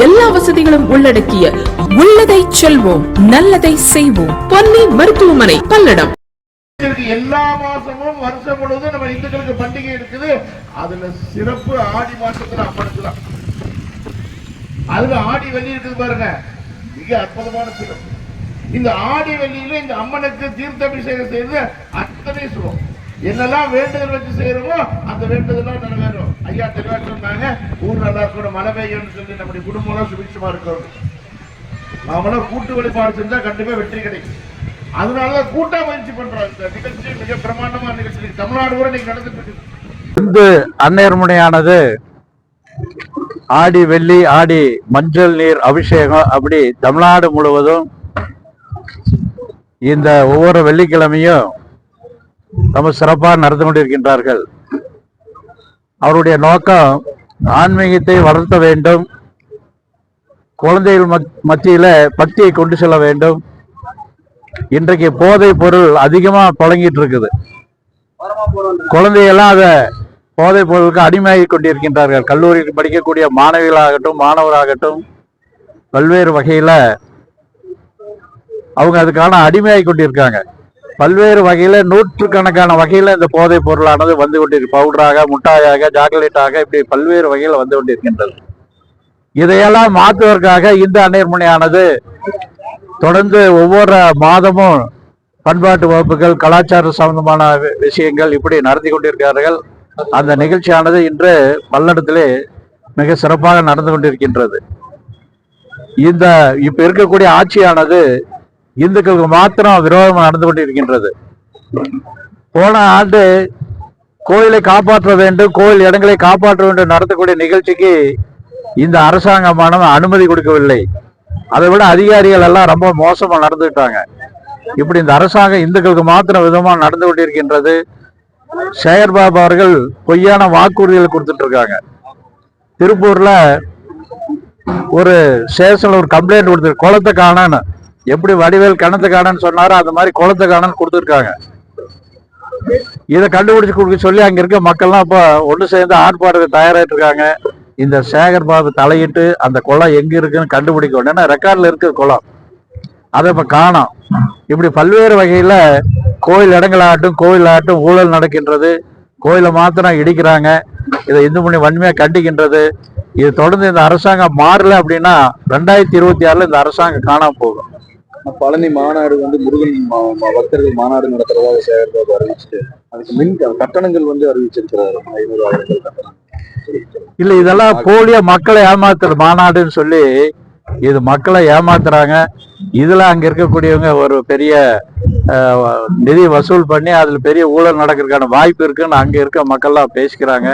எல்லா வசதிகளும் உள்ளடக்கிய உள்ளதை செல்வோம் நல்லதை செய்வோம். பொன்னி மருத்துவமனை பல்லடம். எல்லா மாசமும் வருஷம் முழுவதும் நம்ம இந்துக்களுக்கு பண்டிகை இருக்குது. அதுல சிறப்பு ஆடி மாசத்துல அம்மனுக்குதான் அதுல ஆடி வெள்ளி இருக்குது பாருங்க. மிக அற்புதமான சிறப்பு இந்த ஆடி வெள்ளியில இந்த அம்மனுக்கு தீர்த்தாபிஷேகம் செய்யறது அத்தனை சுகம் என்னெல்லாம் வேண்டுதல் வச்சு செய்யறோமோ அந்த வேண்டுதலாம் நிறைவேறும். ஐயா தெளிவா சொன்னாங்க ஊர் நல்லா இருக்கணும் மழை பெய்யும்னு சொல்லி நம்முடைய குடும்பம் எல்லாம் சுபிட்சமா இருக்கணும் நாமெல்லாம் கூட்டு வழிபாடு செஞ்சா கண்டிப்பா வெற்றி கிடைக்கும். அதனாலதான் கூட்டா முயற்சி பண்றோம் இந்த நிகழ்ச்சி மிக பிரமாண்டமான நிகழ்ச்சி. தமிழ்நாடு கூட நீங்க நடந்துட்டு இந்து அந்நேர்முனையானது ஆடி வெள்ளி ஆடி மஞ்சள் நீர் அபிஷேகம் அப்படி தமிழ்நாடு முழுவதும் இந்த ஒவ்வொரு வெள்ளிக்கிழமையும் ரொம்ப சிறப்பாக நடந்து கொண்டிருக்கின்றார்கள். அவருடைய நோக்கம் ஆன்மீகத்தை வளர்த்த வேண்டும். குழந்தைகள் மத்- மத்தியில பக்தியை கொண்டு செல்ல வேண்டும். இன்றைக்கு போதை பொருள் அதிகமா புழங்கிட்டு இருக்குது. குழந்தையெல்லாம் அதை போதைப் பொருளுக்கு அடிமையாகி கொண்டிருக்கின்றார்கள். கல்லூரியில் படிக்கக்கூடிய மாணவிகளாகட்டும் மாணவராகட்டும் பல்வேறு வகையில அவங்க அதுக்கான அடிமையாகி கொண்டிருக்காங்க. பல்வேறு வகையில நூற்றுக்கணக்கான வகையில இந்த போதைப் பொருளானது வந்து கொண்டிருக்கு. பவுடராக முட்டாயாக சாக்லேட்டாக இப்படி பல்வேறு வகையில வந்து கொண்டிருக்கின்றது. இதையெல்லாம் மாற்றுவதற்காக இந்த அநேர்மனையானது தொடர்ந்து ஒவ்வொரு மாதமும் பண்பாட்டு வகுப்புகள் கலாச்சார சம்பந்தமான விஷயங்கள் இப்படி நடத்தி கொண்டிருக்கிறார்கள். அந்த நிகழ்ச்சியானது இன்று பல்லடத்திலே மிக சிறப்பாக நடந்து கொண்டிருக்கின்றது. இந்த இப்ப இருக்கக்கூடிய ஆட்சியானது இந்துக்களுக்கு மாத்திரம் விரோதமாக நடந்து கொண்டிருக்கின்றது. போன ஆண்டு கோயிலை காப்பாற்ற வேண்டும் கோயில் இடங்களை காப்பாற்ற வேண்டும் நடத்தக்கூடிய நிகழ்ச்சிக்கு இந்த அரசாங்கமானது அனுமதி கொடுக்கவில்லை. அதை விட அதிகாரிகள் எல்லாம் ரொம்ப மோசமா நடந்துட்டாங்க இப்படி இந்த அரசாங்கம் இந்துக்களுக்கு மாத்திரம் விதமா நடந்து கொண்டிருக்கின்றது. சேகர்பாபு அவர்கள் பொய்யான வாக்குறுதிகள் கொடுத்துட்டு இருக்காங்க. திருப்பூர்ல ஒரு ஸ்டேஷன்ல ஒரு கம்ப்ளைண்ட் கொடுத்துரு குளத்தை காணான்னு. எப்படி வடிவேல் கிணத்து காணன்னு சொன்னாரோ அந்த மாதிரி குளத்து காணன்னு கொடுத்துருக்காங்க. இதை கண்டுபிடிச்சு கொடுக்க சொல்லி அங்க இருக்க மக்கள்லாம் இப்போ ஒன்று சேர்ந்து ஆர்ப்பாட்டத்துக்கு தயாராகிட்டு இருக்காங்க இந்த சேகர் பாபு தலையிட்டு அந்த குளம் எங்க இருக்குன்னு கண்டுபிடிக்க ஏன்னா ரெக்கார்டில் இருக்குது குளம். அதை இப்போ காணோம். இப்படி பல்வேறு வகையில் கோயில் இடங்களாகட்டும் கோயிலாகட்டும் ஊழல் நடக்கின்றது. கோயிலை மாத்திரம் இடிக்கிறாங்க. இதை இந்து மணி வன்மையாக கண்டிக்கின்றது. இது தொடர்ந்து இந்த அரசாங்கம் மாறல அப்படின்னா ரெண்டாயிரத்தி இருபத்தி ஆறில் இந்த அரசாங்கம் காணாம போகும். பழனி மாநாடு வந்து முருகன் பக்தர்கள் மாநாடு நடத்துறதாக சேகர்பாபு அறிவிச்சுட்டு அதுக்கு மின் கட்டணங்கள் வந்து அறிவிச்சிருக்கிறாரு. ஐநூறு ஆயிரங்கள் கட்டணம். இல்ல இதெல்லாம் போலியா மக்களை ஏமாத்துற மாநாடுன்னு சொல்லி இது மக்களை ஏமாத்துறாங்க. இதுல அங்க இருக்கக்கூடியவங்க ஒரு பெரிய நிதி வசூல் பண்ணி அதுல பெரிய ஊழல் நடக்கிறதுக்கான வாய்ப்பு இருக்குன்னு அங்க இருக்க மக்கள்லாம் பேசிக்கிறாங்க.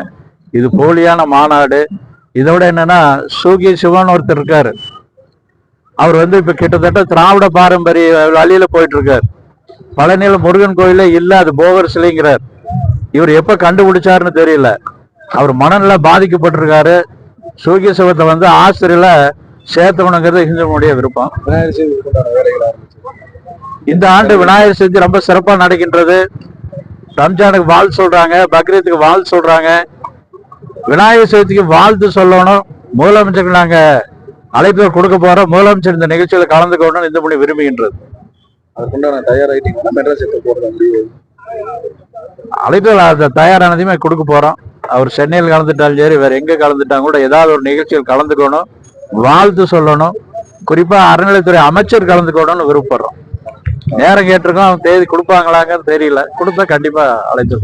இது போலியான மாநாடு. இதோட என்னன்னா சூகி சிவன் ஒருத்தர் இருக்காரு. அவர் வந்து இப்ப கிட்டத்தட்ட திராவிட பாரம்பரிய வழியில போயிட்டு இருக்காரு பழனியில முருகன் கோயிலே இல்ல அது போகர் சிலைங்கிறார் இவர் எப்ப கண்டுபிடிச்சாருன்னு தெரியல. அவர் மனநிலை பாதிக்கப்பட்டிருக்காரு. சூகிய சிவத்தை வந்து ஆசிரியர்ல சேர்த்தவனுங்கிறது இந்துடைய விருப்பம். இந்த ஆண்டு விநாயகர் சதுர்த்தி ரொம்ப சிறப்பா நடக்கின்றது. ரம்ஜானுக்கு வாழ் சொல்றாங்க பக்ரீத்துக்கு வாழ் சொல்றாங்க. விநாயகர் சதுர்த்திக்கு வாழ்த்து சொல்லணும். முதலமைச்சருக்கு நாங்க அழைப்பு கொடுக்க போறோம் முதலமைச்சர் இந்த நிகழ்ச்சியில கலந்துக்கணும்னு இந்த மொழி விரும்புகின்றது. அதுக்குண்டான தயாராகிட்டீங்கன்னா மெட்ராஸ் எடுத்து போடுற அந்த தயாரானதையுமே கொடுக்க போறோம். அவர் சென்னையில் கலந்துட்டாலும் சரி வேற எங்க கலந்துட்டாங்க கூட ஏதாவது ஒரு நிகழ்ச்சியில் கலந்துக்கணும் வாழ்த்து சொல்லணும். குறிப்பா அறநிலைத்துறை அமைச்சர் கலந்துக்கணும்னு விருப்பப்படுறோம். நேரம் கேட்டிருக்கோம் தேதி கொடுப்பாங்களாங்கன்னு தெரியல. கொடுத்தா கண்டிப்பா அழைத்து